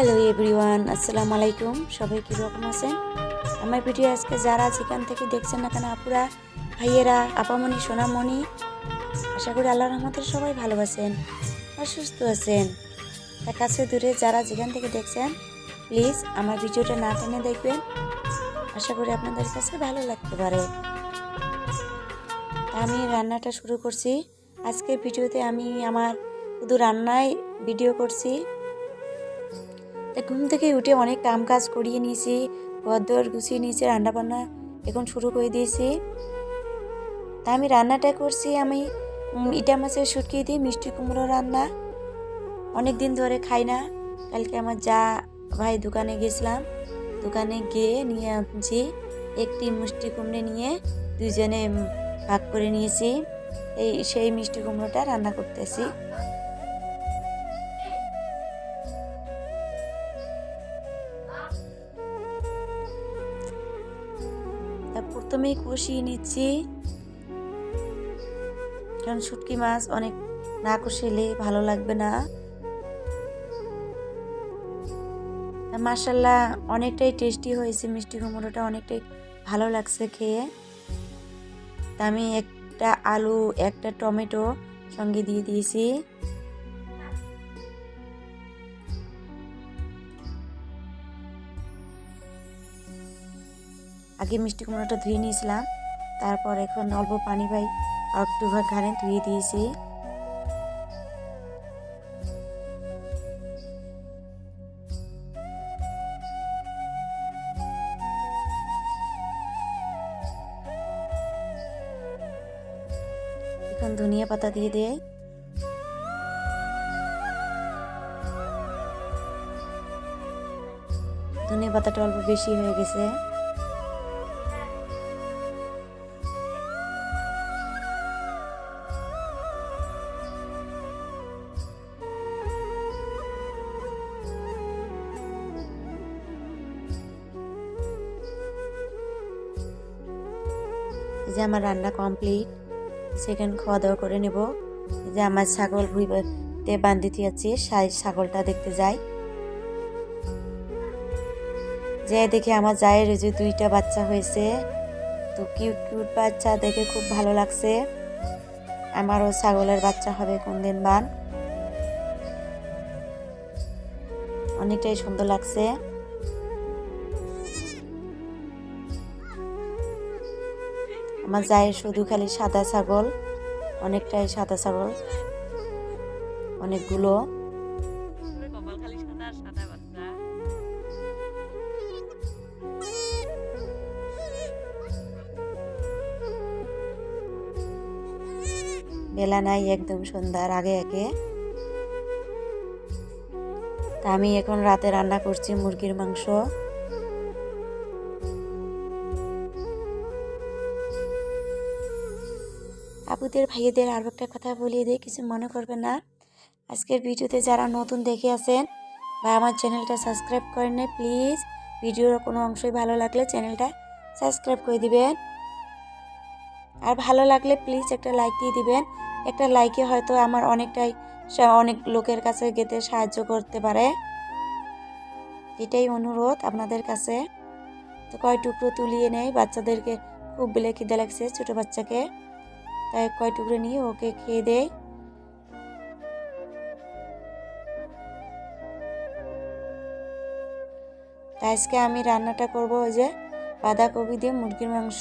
Hello everyone আসসালামু আলাইকুম সবাই কীরকম আছেন? আমার ভিডিও আজকে যারা যেখান থেকে দেখছেন না কেন, আপুরা, ভাইয়েরা আপামণি সোনামণি, আশা করি আল্লাহ রহমতের সবাই ভালোবাসেন আর সুস্থ আছেন। তার কাছে দূরে যারা যেখান থেকে দেখছেন প্লিজ আমার ভিডিওটা না টেনে দেখবেন। আশা করি আপনাদের কাছে ভালো লাগতে পারে। আমি রান্নাটা শুরু করছি। আজকের ভিডিওতে আমি আমার শুধু রান্নায় ভিডিও করছি। ঘুম থেকে উঠে অনেক কাম কাজ করিয়ে নিয়েছি, ঘর গুছিয়ে নিয়েছি রান্না বান্না এখন শুরু করে দিয়েছি। তা আমি রান্নাটা করছি, আমি ইটা মাছের শুটকি দিয়ে মিষ্টি কুমড়ো রান্না। অনেক দিন ধরে খাই না, কালকে আমার যা ভাই দোকানে গেছিলাম, দোকানে গিয়ে নিয়ে আনছি, একটি মিষ্টি কুমড়ো নিয়ে দুজনে ভাগ করে নিয়েছি, এই সেই মিষ্টি কুমড়োটা রান্না করতেছি। প্রথমেই কষিয়ে নিচ্ছি। কারণ শুটকি মাছ অনেক না কষিলে ভালো লাগবে না। মাসাল্লাহ অনেকটাই টেস্টি হয়েছে, মিষ্টি কুমড়োটা অনেকটাই ভালো লাগছে খেয়ে। তা আমি একটা আলু, একটা টমেটো সঙ্গে দিয়ে দিয়েছি। আগে মিষ্টি কুমড়োটা ধুয়ে নিয়েছিলাম। তারপর এখন অল্প পানি পাই আর একটু ঘাড়ে ধুয়ে দিয়েছি। এখন ধনিয়া পাতা দিয়ে দেয় ধনিয়া পাতাটা অল্প বেশি হয়ে গেছে। যে আমার রান্না কমপ্লিট সেখানে খাওয়া দাওয়া করে নেব। যে আমার ছাগল ভুইতে বান্ধিতে আছে সাই ছাগলটা দেখতে যাই। যে দেখে আমার জায়ের যে দুইটা বাচ্চা হয়েছে। তো কিউট কিউট বাচ্চা দেখে খুব ভালো লাগছে। আমারও ছাগলের বাচ্চা হবে কোন দিন বান অনেকটাই সুন্দর লাগছে। আমার জায়ের শুধু খালি সাদা ছাগল, অনেকটাই সাদা ছাগল, অনেকগুলো। বেলা নাই, একদম সন্ধ্যার আগে আগে। তা আমি এখন রাতে রান্না করছি মুরগির মাংস। আপুদের ভাইয়েদের আরও একটা কথা বলিয়ে দিই, কিছু মনে করবে না। আজকের ভিডিওতে যারা নতুন দেখে আছেন, বা আমার চ্যানেলটা সাবস্ক্রাইব করেন না প্লিজ ভিডিওর কোনো অংশই ভালো লাগলে চ্যানেলটা সাবস্ক্রাইব করে দিবেন। আর ভালো লাগলে প্লিজ একটা লাইক দিয়ে দিবেন। একটা লাইকে হয়তো আমার অনেকটাই অনেক লোকের কাছে গেতে সাহায্য করতে পারে। এটাই অনুরোধ আপনাদের কাছে। তো কয় টুকরো তুলিয়ে নেই, বাচ্চাদেরকে খুব বেলে খিদে লাগছে ছোটো বাচ্চাকে। তাই কয় টুকরো নিয়ে ওকে খেয়ে দেয় তাই আজকে আমি রান্নাটা করব ওই যে বাঁধাকপি দিয়ে মুরগির মাংস।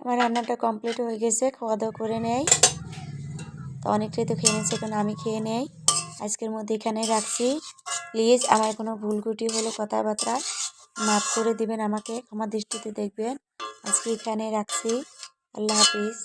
আমার রান্নাটা কমপ্লিট হয়ে গেছে খাওয়া দাওয়া করে নেই। তো অনেকটাই তো খেয়ে নিয়েছে, এখন আমি খেয়ে নেই। আজকের মধ্যে এখানে রাখছি। প্লিজ, আমার কোনো ভুল গুটি হলো কথাবার্তা মাফ করে দিবেন আমাকে, ক্ষমা দৃষ্টিতে দেখবেন। আজকে এখানে রাখছি। আল্লাহ হাফিজ।